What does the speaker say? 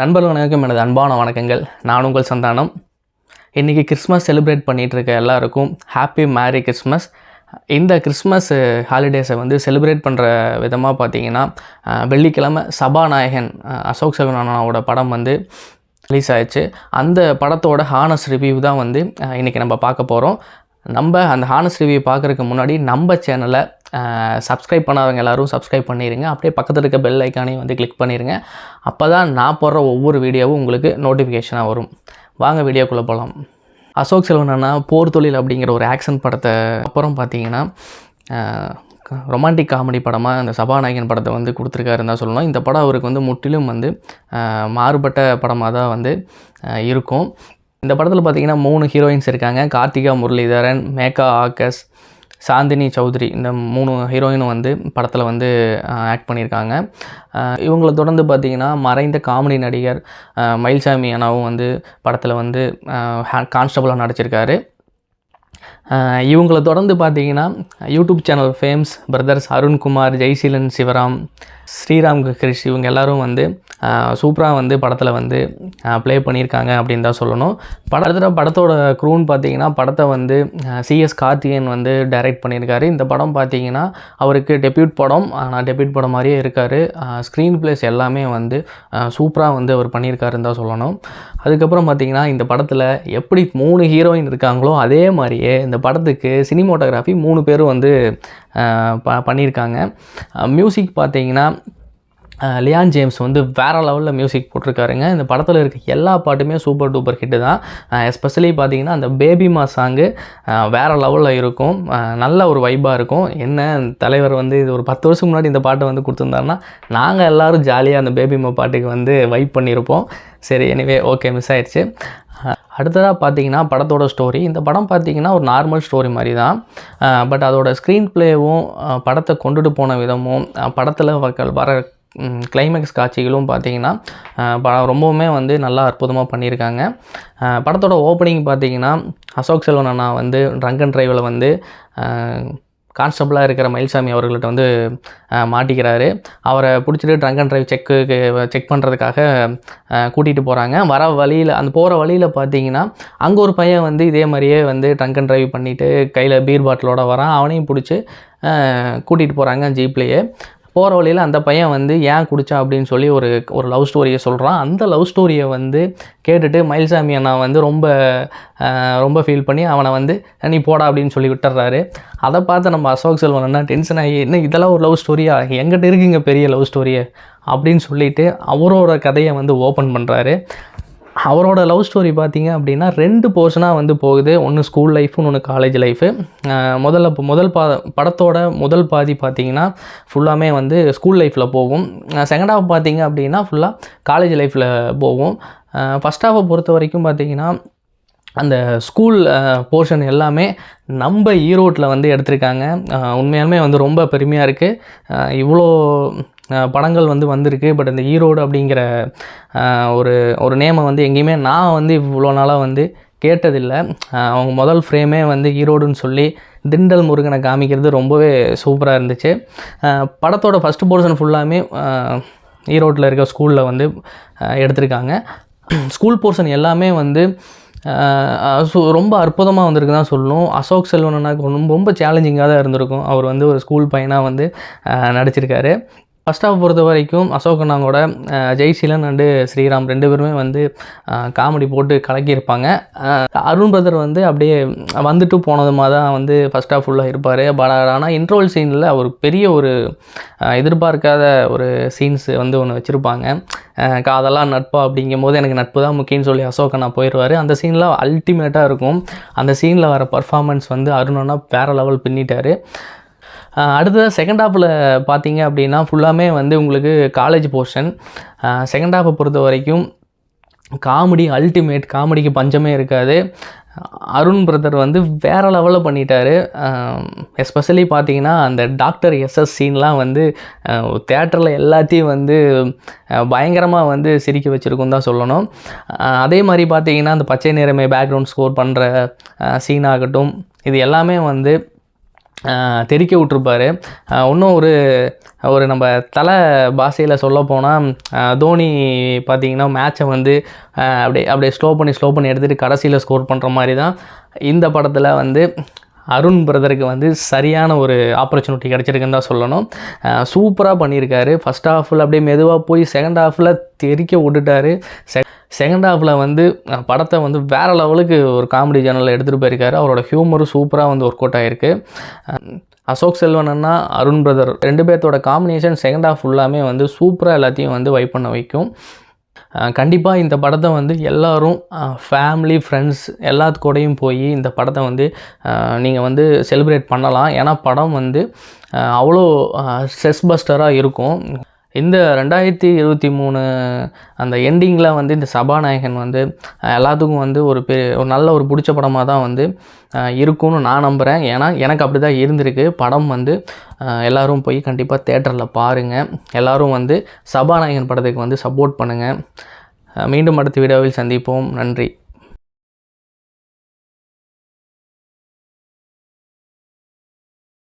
நண்பர்கள் அனைவருக்கும் எனது அன்பான வணக்கங்கள். நான் உங்கள் சந்தானம். இன்றைக்கி கிறிஸ்மஸ் செலிப்ரேட் பண்ணிகிட்டு இருக்க எல்லாருக்கும் ஹாப்பி மேரி கிறிஸ்மஸ் இந்த கிறிஸ்மஸ் ஹாலிடேஸை வந்து செலிப்ரேட் பண்ணுற விதமாக பார்த்தீங்கன்னா வெள்ளிக்கிழமை சபாநாயகன் அசோக் செல்வனானோட படம் வந்து ரிலீஸ் ஆயிடுச்சு. அந்த படத்தோட ஹானஸ் ரிவ்யூ தான் வந்து இன்றைக்கி நம்ம பார்க்க போகிறோம் நம்ம அந்த ஹானஸ் ரிவ்யூ பார்க்குறதுக்கு முன்னாடி நம்ம சேனலை சப்ஸ்கிரைப் பண்ணாதவங்க எல்லாரும் சப்ஸ்கிரைப் பண்ணிடுங்க அப்படியே பக்கத்தில் இருக்க பெல் ஐக்கானையும் வந்து கிளிக் பண்ணிடுங்க அப்போ தான் நான் போடுற ஒவ்வொரு வீடியோவும் உங்களுக்கு நோட்டிஃபிகேஷனாக வரும். வாங்க வீடியோக்குள்ளே போகலாம் அசோக் செல்வன் போர் தொழில் அப்படிங்கிற ஒரு ஆக்ஷன் படத்தை அப்புறம் பார்த்தீங்கன்னா ரொமான்டிக் காமெடி படமாக அந்த சபாநாயகன் படத்தை வந்து கொடுத்துருக்காருன்னு தான் சொல்லணும். இந்த படம் அவருக்கு வந்து முற்றிலும் வந்து மாறுபட்ட படமாக தான் வந்து இருக்கும். இந்த படத்தில் பார்த்தீங்கன்னா மூணு ஹீரோயின்ஸ் இருக்காங்க. கார்த்திகா முரளிதரன் மேகா ஆகஸ் சாந்தினி சௌத்ரி இந்த மூணு ஹீரோயினும் வந்து படத்தில் வந்து ஆக்ட் பண்ணியிருக்காங்க. இவங்களை தொடர்ந்து பார்த்திங்கன்னா மறைந்த காமெடி நடிகர் மயில்சாமி அண்ணாவும் வந்து படத்தில் வந்து கான்ஸ்டபுளாக நடிச்சிருக்காரு. இவங்களை தொடர்ந்து பார்த்தீங்கன்னா YouTube channel famous brothers Arunkumar Jaiseelan Sivaram Sriram Krish இவங்க எல்லாரும் வந்து சூப்பராக வந்து படத்தில் வந்து ப்ளே பண்ணியிருக்காங்க அப்படின்னு தான் சொல்லணும். படத்தில் படத்தோட க்ரூன்னு பார்த்தீங்கன்னா படத்தை வந்து சிஎஸ் கார்த்திகேயன் வந்து டைரக்ட் பண்ணியிருக்காரு. இந்த படம் பார்த்தீங்கன்னா அவருக்கு டெபியூட் படம் ஆனால் டெபியூட் படம் மாதிரியே இருக்கார். ஸ்க்ரீன் பிளேஸ் எல்லாமே வந்து சூப்பராக வந்து அவர் பண்ணியிருக்காருன்னு தான் சொல்லணும். அதுக்கப்புறம் பார்த்தீங்கன்னா இந்த படத்தில் எப்படி மூணு ஹீரோயின் இருக்காங்களோ அதே மாதிரியே இந்த இந்த படத்துக்கு சினிமோட்டோகிராஃபி மூணு பேரும் வந்து ப பண்ணியிருக்காங்க. மியூசிக் பார்த்தீங்கன்னா லியான் ஜேம்ஸ் வந்து வேறு லெவலில் மியூசிக் போட்டிருக்காருங்க. இந்த படத்தில் இருக்க எல்லா பாட்டுமே சூப்பர் டூப்பர் ஹிட்டு தான். எஸ்பெஷலி பார்த்தீங்கன்னா அந்த பேபிமா சாங்கு வேறு லெவலில் இருக்கும். நல்ல ஒரு வைப்பாக இருக்கும். என்ன தலைவர் வந்து இது ஒரு பத்து வருஷம் முன்னாடி இந்த பாட்டை வந்து கொடுத்துருந்தாருன்னா நாங்கள் எல்லோரும் ஜாலியாக அந்த பேபிமா பாட்டுக்கு வந்து வைப் பண்ணியிருப்போம் சரி எனிவே ஓகே மிஸ் ஆயிடுச்சு. அடுத்ததாக பார்த்தீங்கன்னா படத்தோட ஸ்டோரி இந்த படம் பார்த்தீங்கன்னா ஒரு நார்மல் ஸ்டோரி மாதிரி தான். பட் அதோட ஸ்க்ரீன் ப்ளேவும் படத்தை கொண்டுட்டு போன விதமும் படத்தில் வர கிளைமேக்ஸ் காட்சிகளும் பார்த்தீங்கன்னா படம் ரொம்பவுமே வந்து நல்லா அற்புதமாக பண்ணியிருக்காங்க. படத்தோட ஓப்பனிங் பார்த்தீங்கன்னா அசோக் செல்வன் அண்ணா வந்து ட்ரங்க் அண்ட் ட்ரைவில் வந்து கான்ஸ்டபுளாக இருக்கிற மயில்சாமி அவர்கள்ட்ட வந்து மாட்டிக்கிறாரு. அவரை பிடிச்சிட்டு drunk and drive check check பண்ணுறதுக்காக கூட்டிகிட்டு போகிறாங்க வர வழியில் அந்த போகிற வழியில் பார்த்தீங்கன்னா அங்கே ஒரு பையன் வந்து இதே மாதிரியே வந்து ட்ரங்க் அண்ட் ட்ரைவ் பண்ணிவிட்டு கையில் பீர் பாட்டிலோட வரான். அவனையும் பிடிச்சி கூட்டிகிட்டு போகிறாங்க ஜீப்லேயே போகிற வழியில் அந்த பையன் வந்து ஏன் குடிச்சா அப்படின்னு சொல்லி ஒரு ஒரு லவ் ஸ்டோரியை சொல்கிறான் அந்த லவ் ஸ்டோரியை வந்து கேட்டுட்டு மயில்சாமி அண்ணா வந்து ரொம்ப ரொம்ப ஃபீல் பண்ணி அவனை வந்து நீ போடா அப்படின்னு சொல்லி விட்டுறாரு. அதை பார்த்து நம்ம அசோக் செல்வன் அண்ணா டென்ஷன் ஆகி என்ன இதெல்லாம் ஒரு லவ் ஸ்டோரியா எங்கிட்ட இருக்குங்க பெரிய லவ் ஸ்டோரியை அப்படின்னு சொல்லிட்டு அவரோட கதையை வந்து ஓப்பன் பண்ணுறாரு அவரோட லவ் ஸ்டோரி பார்த்தீங்க அப்படின்னா ரெண்டு போர்ஷனாக வந்து போகுது. ஒன்று ஸ்கூல் லைஃப் ஒன்று காலேஜ் லைஃபு முதல்ல முதல் பா படத்தோட முதல் பாதி பார்த்தீங்கன்னா ஃபுல்லாமே வந்து ஸ்கூல் லைஃப்பில் போகும். செகண்ட் ஹாஃப் பார்த்தீங்க அப்படின்னா ஃபுல்லாக காலேஜ் லைஃப்பில் போகும். ஃபஸ்ட் ஹாஃபை பொறுத்த வரைக்கும் பார்த்தீங்கன்னா அந்த ஸ்கூல் போர்ஷன் எல்லாமே நம்ம ஈரோட்டில் வந்து எடுத்திருக்காங்க. உண்மையாலுமே வந்து ரொம்ப பெருமையாக இருக்குது இவ்வளோ படங்கள் வந்து வந்திருக்கு. பட் இந்த ஈரோடு அப்படிங்கிற ஒரு ஒரு நேமை வந்து எங்கேயுமே நான் வந்து இவ்வளோ நாளாக வந்து கேட்டதில்லை. அவங்க முதல் ஃப்ரேமே வந்து ஈரோடுன்னு சொல்லி திண்டல் முருகனை காமிக்கிறது ரொம்பவே சூப்பராக இருந்துச்சு. படத்தோட ஃபஸ்ட்டு போர்ஷன் ஃபுல்லாமே ஈரோட்டில் இருக்க ஸ்கூலில் வந்து எடுத்திருக்காங்க. ஸ்கூல் போர்ஷன் எல்லாமே வந்து ஸோ ரொம்ப அற்புதமாக வந்திருக்கு தான் சொல்லணும். அசோக் செல்வனாக்கு ரொம்ப ரொம்ப சேலஞ்சிங்காக தான் இருந்திருக்கும். அவர் வந்து ஒரு ஸ்கூல் பையனாக வந்து நடிச்சிருக்காரு. ஃபஸ்ட் ஆஃப் பொறுத்த வரைக்கும் அசோக் அண்ணாவோட ஜெய்சீலன் அண்டு ஸ்ரீராம் ரெண்டு பேருமே வந்து காமெடி போட்டு கலக்கியிருப்பாங்க. அருண் பிரதர் வந்து அப்படியே வந்துட்டு போனதுமாக தான் வந்து ஃபஸ்ட் ஆஃப் ஃபுல்லாக இருப்பார். பட் ஆனால் இன்ட்ரோல் சீனில் ஒரு பெரிய ஒரு எதிர்பார்க்காத ஒரு சீன்ஸ் வந்து ஒன்று வச்சுருப்பாங்க. காதெல்லாம் நட்பா அப்படிங்கும் போது எனக்கு நட்பு தான் முக்கியம்னு சொல்லி அசோக் அண்ணா போயிடுவார் அந்த சீனில் அல்டிமேட்டாக இருக்கும். அந்த சீனில் வர பர்ஃபார்மன்ஸ் வந்து அருண் அண்ணா வேறு லெவல் பின்னிட்டார். அடுத்தது செகண்ட் ஹாஃபில் பார்த்தீங்க அப்படின்னா ஃபுல்லாமே வந்து உங்களுக்கு காலேஜ் போர்ஷன் செகண்ட் ஹாஃபை பொறுத்த வரைக்கும் காமெடி அல்டிமேட் காமெடிக்கு பஞ்சமே இருக்காது. அருண் பிரதர் வந்து வேறு லெவலில் பண்ணிட்டார். எஸ்பெஷலி பார்த்தீங்கன்னா அந்த டாக்டர் எஸ்எஸ் சீன்லாம் வந்து தேட்டரில் எல்லாத்தையும் வந்து பயங்கரமாக வந்து சிரிக்க வச்சுருக்கும் தான் சொல்லணும். அதே மாதிரி பார்த்தீங்கன்னா அந்த பச்சை நிறமே பேக்ரவுண்ட் ஸ்கோர் பண்ணுற சீன் ஆகட்டும். இது எல்லாமே வந்து தெறிக்க விட்ருப்பாரு இன்னும் ஒரு ஒரு நம்ம தலை பாஷையில் சொல்ல போனால் தோனி பார்த்தீங்கன்னா மேட்சை வந்து அப்படியே அப்படியே ஸ்லோ பண்ணி ஸ்லோ பண்ணி எடுத்துகிட்டு கடைசியில் ஸ்கோர் பண்ணுற மாதிரி தான் இந்த படத்தில் வந்து அருண் பிரதருக்கு வந்து சரியான ஒரு ஆப்பர்ச்சுனிட்டி கிடச்சிருக்குன்னு தான் சொல்லணும். சூப்பராக பண்ணியிருக்காரு. ஃபஸ்ட் ஹாஃபில் அப்படியே மெதுவாக போய் செகண்ட் ஹாஃபில் தெறிக்க விட்டுட்டாரு. செ செகண்ட் ஹாஃபில் வந்து படத்தை வந்து வேறு லெவலுக்கு ஒரு காமெடி சேனலில் எடுத்துகிட்டு போயிருக்காரு. அவரோட ஹியூமரும் சூப்பராக வந்து ஒர்க் அவுட் ஆகிருக்கு அசோக் செல்வன் அண்ணா அருண் பிரதர் ரெண்டு பேர்த்தோட காம்பினேஷன் செகண்ட் ஹாஃப் ஃபுல்லாமே வந்து சூப்பராக எல்லாத்தையும் வந்து வைப் பண்ண வைக்கும். கண்டிப்பாக இந்த படத்தை வந்து எல்லோரும் ஃபேமிலி ஃப்ரெண்ட்ஸ் எல்லாத்துக்கூடையும் போய் இந்த படத்தை வந்து நீங்கள் வந்து செலிப்ரேட் பண்ணலாம். ஏன்னா படம் வந்து அவ்வளோ ஸ்ட்ரெஸ் பஸ்டராக இருக்கும். இந்த ரெண்டாயிரத்தி இருபத்தி மூணு அந்த எண்டிங்கில் வந்து இந்த சபாநாயகன் வந்து எல்லாத்துக்கும் வந்து ஒரு பெரிய ஒரு நல்ல ஒரு பிடிச்ச படமாக தான் வந்து இருக்கும்னு நான் நம்புகிறேன் ஏன்னா எனக்கு அப்படி தான் இருந்திருக்கு. படம் வந்து எல்லோரும் போய் கண்டிப்பாக தேட்டரில் பாருங்கள் எல்லாரும் வந்து சபாநாயகன் படத்துக்கு வந்து சப்போர்ட் பண்ணுங்கள் மீண்டும் அடுத்த வீடியோவில் சந்திப்போம். நன்றி.